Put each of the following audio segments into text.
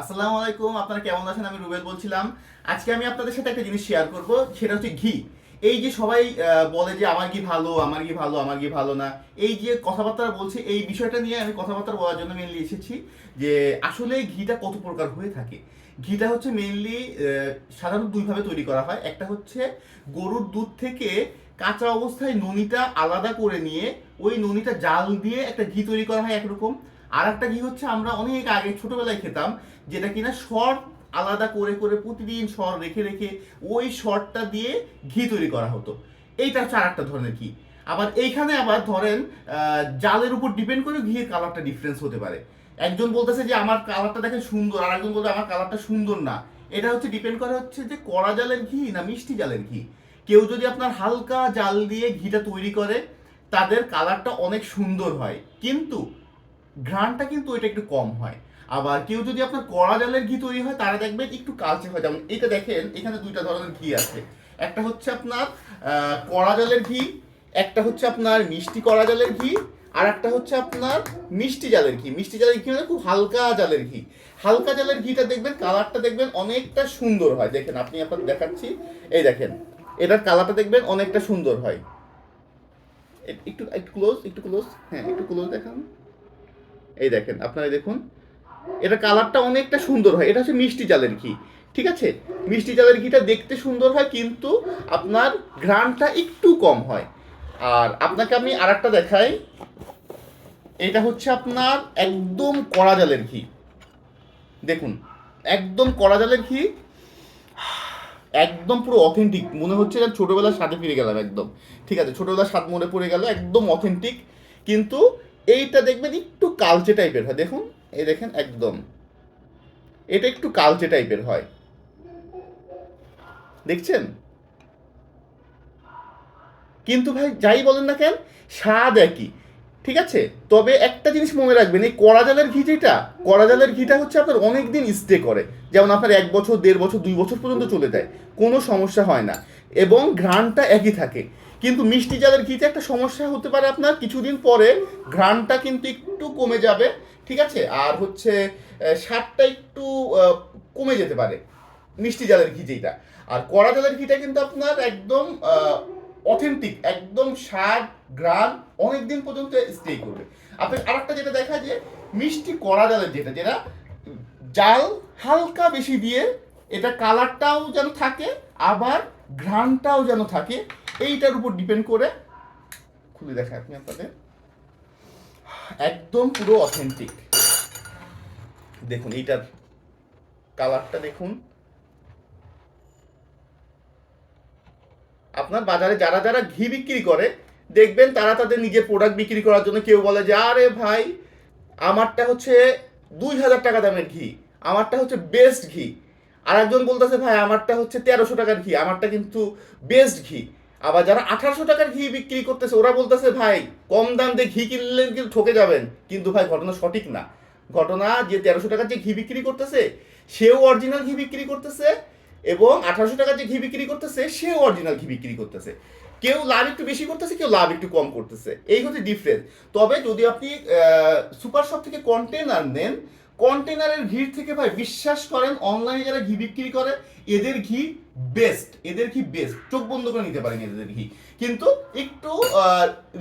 আসসালামু আলাইকুম, আপনারা কেমন আছেন? আমি রুবেল বলছিলাম। আজকে আমি আপনাদের সাথে একটা জিনিস শেয়ার করব, সেটা হচ্ছে ঘি। এই যে সবাই বলে যে আমার কি ভালো, আমার কি ভালো, আমার ঘি ভালো না, এই যে কথাবার্তা বলছে, এই বিষয়টা নিয়ে আমি কথাবার্তা বলার জন্য মেনলি এসেছি যে আসলে ঘিটা কত প্রকার হয়ে থাকে। ঘিটা হচ্ছে মেনলি সাধারণত দুইভাবে তৈরি করা হয়। একটা হচ্ছে গরুর দুধ থেকে কাঁচা অবস্থায় ননিটা আলাদা করে নিয়ে ওই ননিটা জাল দিয়ে একটা ঘি তৈরি করা হয় একরকম। আর একটা ঘি হচ্ছে, আমরা অনেক আগে ছোটবেলায় খেতাম, যেটা কিনা সর আলাদা করে করে প্রতিদিন সর রেখে রেখে ওই সরটা দিয়ে ঘি তৈরি করা হতো। এইটা হচ্ছে আর একটা ধরনের ঘি। আবার এইখানে আবার ধরেন জালের উপর ডিপেন্ড করে ঘিয়ের কালারটা ডিফারেন্স হতে পারে। একজন বলতেছে যে, আমার কালারটা দেখেন সুন্দর। আর একজন বলতে আমার কালারটা সুন্দর না। এটা হচ্ছে ডিপেন্ড করে হচ্ছে যে, কড়া জালের ঘি না মিষ্টি জালের ঘি। কেউ যদি আপনার হালকা জাল দিয়ে ঘিটা তৈরি করে, তাদের কালারটা অনেক সুন্দর হয়। কিন্তু ঘ্রাণটা কিন্তু এটা একটু কম হয়। আবার কেউ যদি আপনার কড়া জালের ঘি তৈরি হয়, তারা দেখবেন একটু কালচে হয়। যেমন এটা দেখেন, এখানে দুইটা ধরনের ঘি আছে। একটা হচ্ছে আপনার কড়া জালের ঘি, একটা হচ্ছে আপনার মিষ্টি কড়া জালের ঘি, আর একটা হচ্ছে আপনার মিষ্টি জালের ঘি। মিষ্টি জালের ঘি মানে খুব হালকা জালের ঘি। হালকা জালের ঘিটা দেখবেন, কালারটা দেখবেন অনেকটা সুন্দর হয়। দেখেন, আপনি আপনার দেখাচ্ছি। এই দেখেন, এটার কালারটা দেখবেন অনেকটা সুন্দর হয়। একটু একটু ক্লোজ একটু ক্লোজ হ্যাঁ একটু ক্লোজ দেখান। এই দেখেন, আপনারা দেখুন, এটা কালারটা অনেকটা সুন্দর হয়। এটা হচ্ছে মিষ্টি জালের ঘি, ঠিক আছে? মিষ্টি জালের ঘিটা দেখতে সুন্দর হয়, কিন্তু আপনার ঘ্রাণটা একটু কম হয়। আর আপনাকে আমি আর একটা দেখাই, এটা হচ্ছে আপনার একদম কড়া জালের ঘি। দেখুন, একদম কড়া জালের ঘি, একদম পুরো অথেন্টিক মনে হচ্ছে যেন ছোটবেলার স্বাদে ফিরে গেলাম একদম। ঠিক আছে, ছোটবেলার স্বাদ মনে পড়ে গেল, একদম অথেন্টিক কিন্তু এইটা দেখবেন একটু কালচে টাইপের হয়, দেখুন, এই দেখেন একদম। এটা একটু কালচে টাইপের হয়। দেখছেন? কিন্তু ভাই, যাই বলেন না কেন, স্বাদ একই, ঠিক আছে? তবে একটা জিনিস মনে রাখবেন, এই কড়া জালের ঘি যেটা, কড়া জালের ঘিটা হচ্ছে আপনার অনেক দিন স্টে করে। যেমন আপনার এক বছর, দেড় বছর, দুই বছর পর্যন্ত চলে যায়, কোনো সমস্যা হয় না। এবং ঘ্রাণটা একই থাকে। কিন্তু মিষ্টি জালের ঘিতে একটা সমস্যা হতে পারে আপনার। কিছুদিন পরে ঘ্রাণটা কিন্তু একটু কমে যাবে, ঠিক আছে? আর হচ্ছে স্বাদটা একটু কমে যেতে পারে মিষ্টি জালের ঘি যেটা আর কড়া জালের ঘিটা কিন্তু আপনার একদম অথেন্টিক একদম স্বাদ গ্রাম অনেক দিন পর্যন্ত স্টে করবে। আপনি আরেকটা যেটা দেখা যে, মিষ্টি কড়া জালের যেটা যেটা, জাল হালকা বেশি দিয়ে এটা কালারটাও যেন থাকে, আবার ঘ্রাণটাও যেন থাকে এইটার উপর ডিপেন্ড করে, খুলে দেখা আপনি আপনাদের। একদম পুরো অথেন্টিক দেখুন, এইটার কালারটা দেখুন। আপনার বাজারে যারা যারা ঘি বিক্রি করে, দেখবেন তারা তাদের নিজের প্রোডাক্ট বিক্রি করার জন্য কেউ বলে যে, আরে ভাই, আমারটা হচ্ছে দুই হাজার টাকা দামের ঘি, আমারটা হচ্ছে বেস্ট ঘি। আর একজন বলতেছে, ভাই, আমারটা হচ্ছে তেরোশো টাকার ঘি, আমারটা কিন্তু বেস্ট ঘি। আবার যারা আঠারোশো টাকার ঘি বিক্রি করতেছে, ওরা বলতেছে, ভাই, কম দাম দিয়ে ঘি কিনলে কিন্তু ঠকে যাবেন। কিন্তু ভাই, ঘটনা সঠিক না। ঘটনা যে তেরোশো টাকার যে ঘি বিক্রি করতেছে, সেও অরিজিনাল ঘি বিক্রি করতেছে এবং আঠারোশো টাকার যে ঘি বিক্রি করতেছে, সেও অরিজিনাল ঘি বিক্রি করতেছে। কেউ লাভ একটু বেশি করতেছে, কেউ লাভ একটু কম করতেছে। এই হচ্ছে ডিফারেন্স তবে যদি আপনি সুপার শপ থেকে কন্টেনার নেন কন্টেনারের ঘির থেকে ভাই, বিশ্বাস করেন অনলাইনে যারা ঘি বিক্রি করে, এদের ঘি বেস্ট এদের কি বেস্ট চোখ বন্ধ করে নিতে পারেন এদের কি? কিন্তু একটু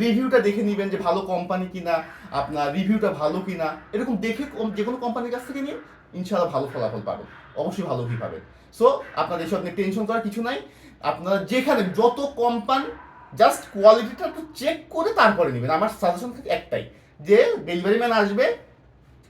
রিভিউটা দেখে নেবেন যে ভালো কোম্পানি কিনা, আপনার রিভিউটা ভালো কিনা। এরকম দেখে যে কোনো কোম্পানির কাছ থেকে নিন, ইনশাআল্লাহ ভালো ফলাফল পাবেন। অবশ্যই ভালো ঘি পাবেন। সো আপনাদের এসব নিয়ে টেনশন করার কিছু নাই। আপনারা যেখানে, যত কোম্পানি জাস্ট কোয়ালিটিটা একটু চেক করে তারপরে নেবেন। আমার সাজেশন থাকে একটাই, যে ডেলিভারি ম্যান আসবে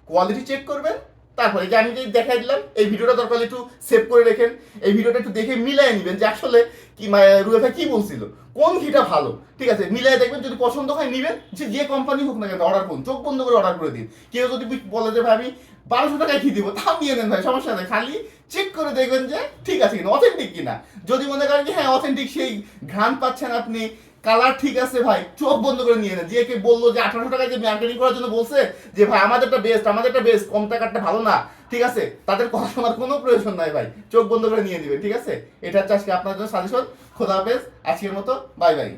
কোয়ালিটি চেক করবেন তারপরে যে আমি যে দেখাই দিলাম, এই ভিডিওটা দরকার একটু সেভ করে রেখেন। এই ভিডিওটা একটু দেখে মিলাই নেবেন যে আসলে কি রুয়ে ভাই কি বলছিল, কোন ঘিটা ভালো, ঠিক আছে? মিলাই দেখবেন যদি পছন্দ হয় নিবেন যে যে কোম্পানি হোক না কেন অর্ডার করুন, চোখ বন্ধ করে অর্ডার করে দিন। কেউ যদি বলে যে, ভাই, আমি বারোশো টাকায় ঘি দিব, তাও নিয়ে নেন ভাই, সমস্যা নেই। খালি চেক করে দেখবেন যে ঠিক আছে কিনা অথেন্টিক কিনা। যদি মনে করেন যে হ্যাঁ অথেন্টিক সেই ঘ্রাণ পাচ্ছেন আপনি কালার ঠিক আছে ভাই, চোখ বন্ধ করে নিয়ে নেন যে কে বলল যে আঠারোশো টাকায় যে মার্কেটিং করার জন্য বলছে যে, ভাই আমাদেরটা বেস্ট আমাদেরটা বেস্ট কম টাকারটা ভালো না। ঠিক আছে? তাদের কথা শোনার কোনো প্রয়োজন নাই ভাই, চোখ বন্ধ করে নিয়ে দিবে ঠিক আছে? এটা হচ্ছে আজকে আপনার জন্য সাজেশন খোদা হাফেজ, আজকের মতো বাই বাই